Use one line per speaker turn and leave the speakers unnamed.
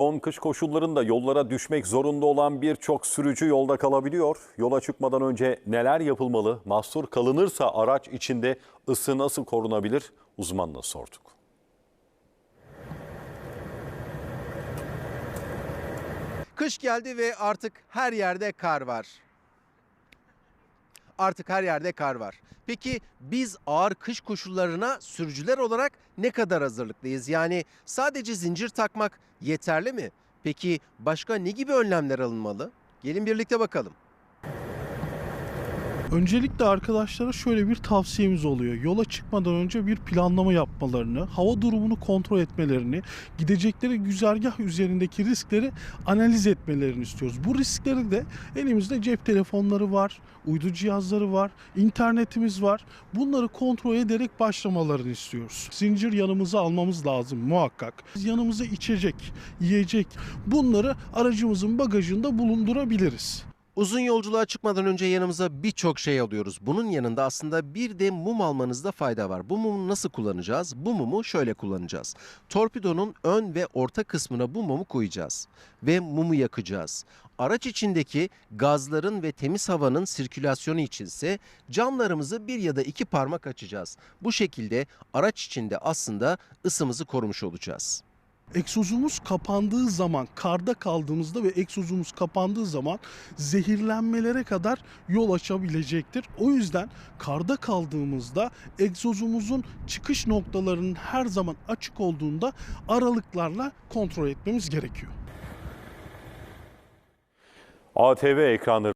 Son kış koşullarında yollara düşmek zorunda olan birçok sürücü yolda kalabiliyor. Yola çıkmadan önce neler yapılmalı? Mahsur kalınırsa araç içinde ısı nasıl korunabilir? Uzmanla sorduk.
Kış geldi ve artık her yerde kar var. Artık her yerde kar var. Peki biz ağır kış koşullarına sürücüler olarak ne kadar hazırlıklıyız? Yani sadece zincir takmak yeterli mi? Peki başka ne gibi önlemler alınmalı? Gelin birlikte bakalım.
Öncelikle arkadaşlara şöyle bir tavsiyemiz oluyor. Yola çıkmadan önce bir planlama yapmalarını, hava durumunu kontrol etmelerini, gidecekleri güzergah üzerindeki riskleri analiz etmelerini istiyoruz. Bu riskleri de elimizde cep telefonları var, uydu cihazları var, internetimiz var. Bunları kontrol ederek başlamalarını istiyoruz. Zincir yanımıza almamız lazım muhakkak. Yanımıza içecek, yiyecek bunları aracımızın bagajında bulundurabiliriz.
Uzun yolculuğa çıkmadan önce yanımıza birçok şey alıyoruz. Bunun yanında aslında bir de mum almanızda fayda var. Bu mumu nasıl kullanacağız? Bu mumu şöyle kullanacağız. Torpidonun ön ve orta kısmına bu mumu koyacağız ve mumu yakacağız. Araç içindeki gazların ve temiz havanın sirkülasyonu içinse camlarımızı bir ya da iki parmak açacağız. Bu şekilde araç içinde aslında ısımızı korumuş olacağız.
Egzozumuz kapandığı zaman, karda kaldığımızda ve egzozumuz kapandığı zaman zehirlenmelere kadar yol açabilecektir. O yüzden karda kaldığımızda egzozumuzun çıkış noktalarının her zaman açık olduğunda aralıklarla kontrol etmemiz gerekiyor.
ATV ekranları